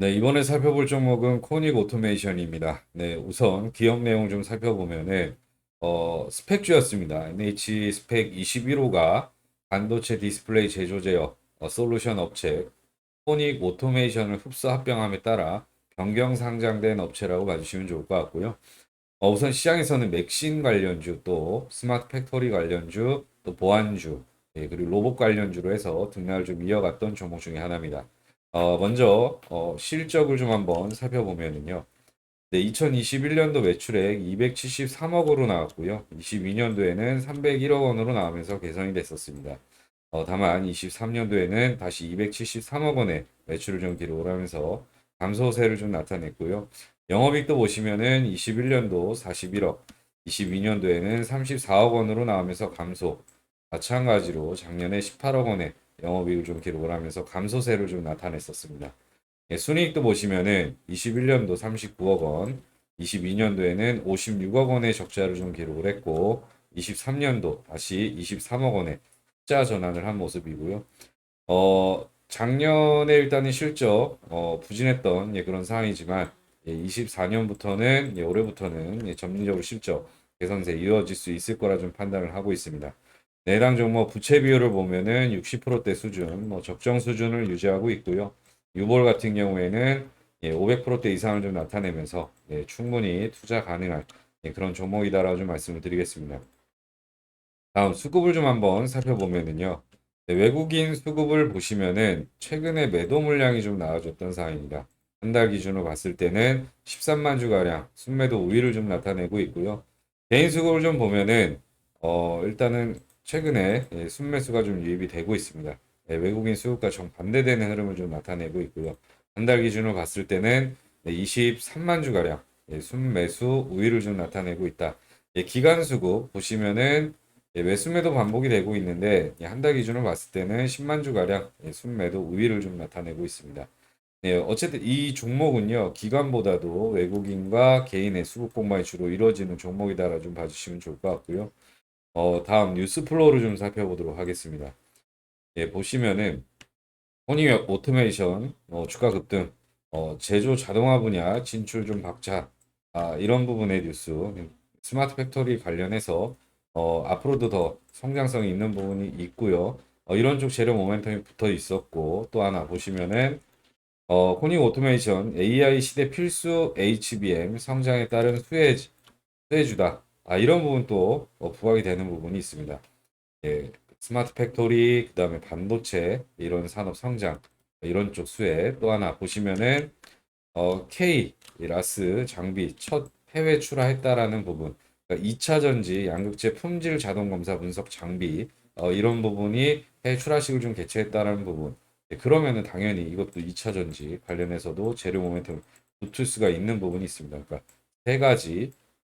네, 이번에 살펴볼 종목은 코닉 오토메이션입니다. 네, 우선 기업 내용 좀 살펴보면은 어, 스펙주였습니다. NH 스펙 21호가 반도체 디스플레이 제조 제어 어, 솔루션 업체 코닉 오토메이션을 흡수 합병함에 따라 변경 상장된 업체라고 봐주시면 좋을 것 같고요. 어, 우선 시장에서는 맥신 관련주 또 스마트 팩토리 관련주 또 보안주 예, 그리고 로봇 관련주로 해서 등락을 좀 이어갔던 종목 중에 하나입니다. 어, 먼저 어, 실적을 좀 한번 살펴보면은요. 네, 2021년도 매출액 273억으로 나왔고요. 22년도에는 301억 원으로 나오면서 개선이 됐었습니다. 어, 다만 23년도에는 다시 273억 원의 매출을 좀 기록을 하면서 감소세를 좀 나타냈고요. 영업이익도 보시면은 21년도 41억, 22년도에는 34억 원으로 나오면서 감소. 마찬가지로 작년에 18억 원의 영업이익을 좀 기록을 하면서 감소세를 좀 나타냈었습니다. 예, 순이익도 보시면은 21년도 39억 원, 22년도에는 56억 원의 적자를 좀 기록을 했고, 23년도 다시 23억 원의 흑자 전환을 한 모습이고요. 어, 작년에 일단은 실적 어, 부진했던 예, 그런 상황이지만 예, 24년부터는 예, 올해부터는 예, 점진적으로 실적 개선세 이어질 수 있을 거라 좀 판단을 하고 있습니다. 내당 종목 부채 비율을 보면은 60%대 수준, 뭐 적정 수준을 유지하고 있고요. 유볼 같은 경우에는 예, 500%대 이상을 좀 나타내면서 예, 충분히 투자 가능한 예, 그런 종목이다라고 좀 말씀을 드리겠습니다. 다음 수급을 좀 한번 살펴보면은요. 네, 외국인 수급을 보시면은 최근에 매도 물량이 좀 나아졌던 상황입니다. 한 달 기준으로 봤을 때는 13만 주 가량 순매도 우위를 좀 나타내고 있고요. 개인 수급을 좀 보면은 어, 일단은 최근에 예, 순매수가 좀 유입이 되고 있습니다. 예, 외국인 수급과 정반대되는 흐름을 좀 나타내고 있고요. 한 달 기준으로 봤을 때는 23만 주가량 예, 순매수 우위를 좀 나타내고 있다. 예, 기간 수급 보시면은 예, 매수매도 반복이 되고 있는데 한달 기준으로 봤을 때는 10만 주가량 예, 순매도 우위를 좀 나타내고 있습니다. 예, 어쨌든 이 종목은요 기관보다도 외국인과 개인의 수급 공방이 주로 이루어지는 종목이다라 좀 봐주시면 좋을 것 같고요. 어, 다음 뉴스 플로우를 좀 살펴보도록 하겠습니다. 예, 보시면은 호닝 오토메이션 어, 주가 급등, 어, 제조 자동화 분야 진출 좀 박차, 아, 이런 부분의 뉴스, 스마트 팩토리 관련해서 어, 앞으로도 더 성장성이 있는 부분이 있고요. 어, 이런 쪽 재료 모멘텀이 붙어 있었고 또 하나 보시면은 어, 코닝 오토메이션 AI 시대 필수 HBM 성장에 따른 수혜 수혜주다. 아, 이런 부분 또 어, 부각이 되는 부분이 있습니다. 예, 스마트 팩토리, 그 다음에 반도체, 이런 산업 성장, 이런 쪽 수혜. 또 하나 보시면은, 어, K, 라스 장비 첫 해외 출하했다라는 부분. 그러니까 2차 전지 양극재 품질 자동 검사 분석 장비, 어, 이런 부분이 해외 출하식을 좀 개최했다라는 부분. 예, 그러면은 당연히 이것도 2차 전지 관련해서도 재료 모멘텀 붙을 수가 있는 부분이 있습니다. 그러니까 세 가지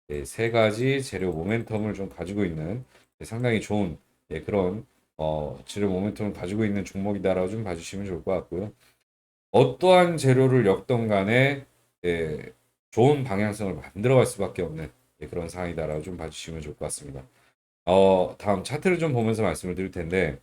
예, 세 가지 재료 모멘텀을 좀 가지고 있는 예, 상당히 좋은 예, 그런 어, 재료 모멘텀을 가지고 있는 종목이다라고 좀 봐주시면 좋을 것 같고요. 어떠한 재료를 엮던 간에 예, 좋은 방향성을 만들어갈 수밖에 없는 예, 그런 상황이다라고 좀 봐주시면 좋을 것 같습니다. 어, 다음 차트를 좀 보면서 말씀을 드릴 텐데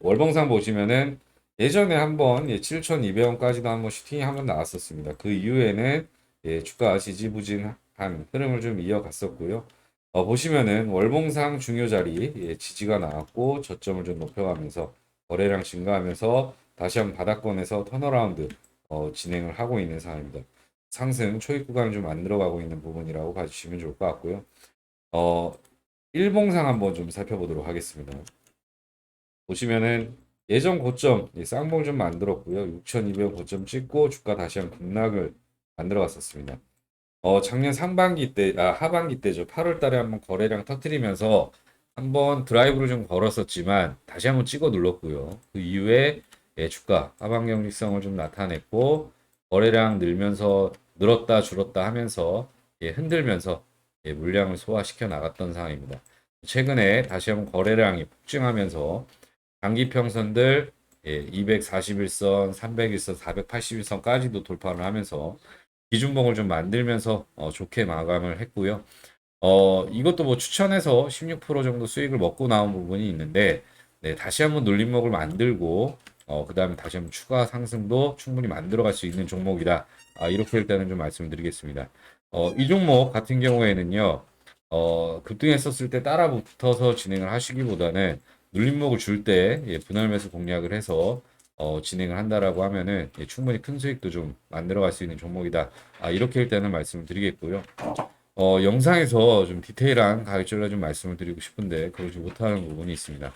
월봉상 보시면은 예전에 한번 예, 7,200원까지도 한번 슈팅이 한번 나왔었습니다. 그 이후에는 예, 주가 지지부진 한 흐름을 좀 이어갔었고요. 어, 보시면은 월봉상 중요 자리 예, 지지가 나왔고 저점을 좀 높여가면서 거래량 증가하면서 다시 한번 바닥권에서 턴어라운드 어, 진행을 하고 있는 상황입니다. 상승 초입 구간을 좀 만들어가고 있는 부분이라고 봐주시면 좋을 것 같고요. 어, 일봉상 한번 좀 살펴보도록 하겠습니다. 보시면은 예전 고점 예, 쌍봉 좀 만들었고요. 6,200원 고점 찍고 주가 다시 한번 급락을 만들어 갔었습니다. 어, 작년 상반기 때, 아, 하반기 때죠. 8월 달에 한번 거래량 터트리면서 한번 드라이브를 좀 걸었었지만 다시 한번 찍어 눌렀고요. 그 이후에 예, 주가 하방 경직성을 좀 나타냈고 거래량 늘면서 늘었다 줄었다 하면서 예, 흔들면서 예, 물량을 소화시켜 나갔던 상황입니다. 최근에 다시 한번 거래량이 폭증하면서 단기 평선들 예, 241선, 301선, 481선까지도 돌파를 하면서 기준봉을 좀 만들면서 어, 좋게 마감을 했고요. 어, 이것도 뭐 추천해서 16% 정도 수익을 먹고 나온 부분이 있는데 네, 다시 한번 눌림목을 만들고 어, 그 다음에 다시 한번 추가 상승도 충분히 만들어갈 수 있는 종목이다. 아, 이렇게 일단은 좀 말씀드리겠습니다. 어, 이 종목 같은 경우에는요, 어, 급등했었을 때 따라 붙어서 진행을 하시기보다는 눌림목을 줄때 예, 분할 매수 공략을 해서 어, 진행을 한다라고 하면은 예, 충분히 큰 수익도 좀 만들어갈 수 있는 종목이다. 아, 이렇게 일단은 말씀을 드리겠고요. 어, 영상에서 좀 디테일한 가격 전략 좀 말씀을 드리고 싶은데 그러지 못하는 부분이 있습니다.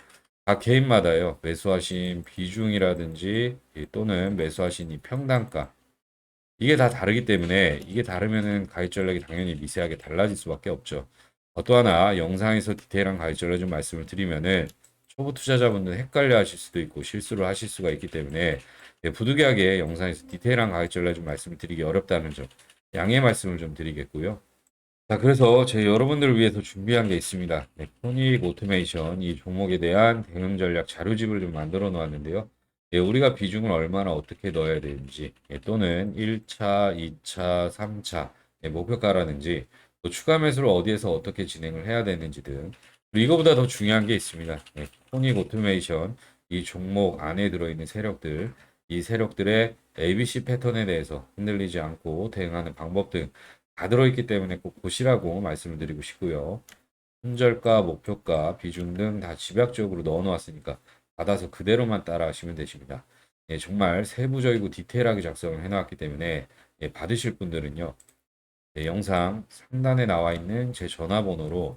각 개인마다요. 매수하신 비중이라든지 예, 또는 매수하신 이 평단가 이게 다 다르기 때문에 이게 다르면은 가격 전략이 당연히 미세하게 달라질 수밖에 없죠. 어, 또 하나 영상에서 디테일한 가격 전략 좀 말씀을 드리면은 초보 투자자분들 헷갈려 하실 수도 있고 실수를 하실 수가 있기 때문에 예, 부득이하게 영상에서 디테일한 가격 전략 좀 말씀을 드리기 어렵다는 점 양해 말씀을 좀 드리겠고요. 자, 그래서 제 여러분들을 위해서 준비한 게 있습니다. 네, 코닉 오토메이션 이 종목에 대한 대응 전략 자료집을 좀 만들어 놓았는데요. 예, 우리가 비중을 얼마나 어떻게 넣어야 되는지, 예, 또는 1차, 2차, 3차, 예, 목표가라든지, 또 추가 매수를 어디에서 어떻게 진행을 해야 되는지 등, 이거보다 더 중요한 게 있습니다. 예, 코닉 오토메이션 이 종목 안에 들어있는 세력들, 이 세력들의 ABC 패턴에 대해서 흔들리지 않고 대응하는 방법 등 다 들어있기 때문에 꼭 보시라고 말씀을 드리고 싶고요. 손절가, 목표가, 비중 등 다 집약적으로 넣어 놓았으니까 받아서 그대로만 따라 하시면 되십니다. 예, 정말 세부적이고 디테일하게 작성을 해 놨기 때문에 예, 받으실 분들은요. 예, 영상 상단에 나와 있는 제 전화번호로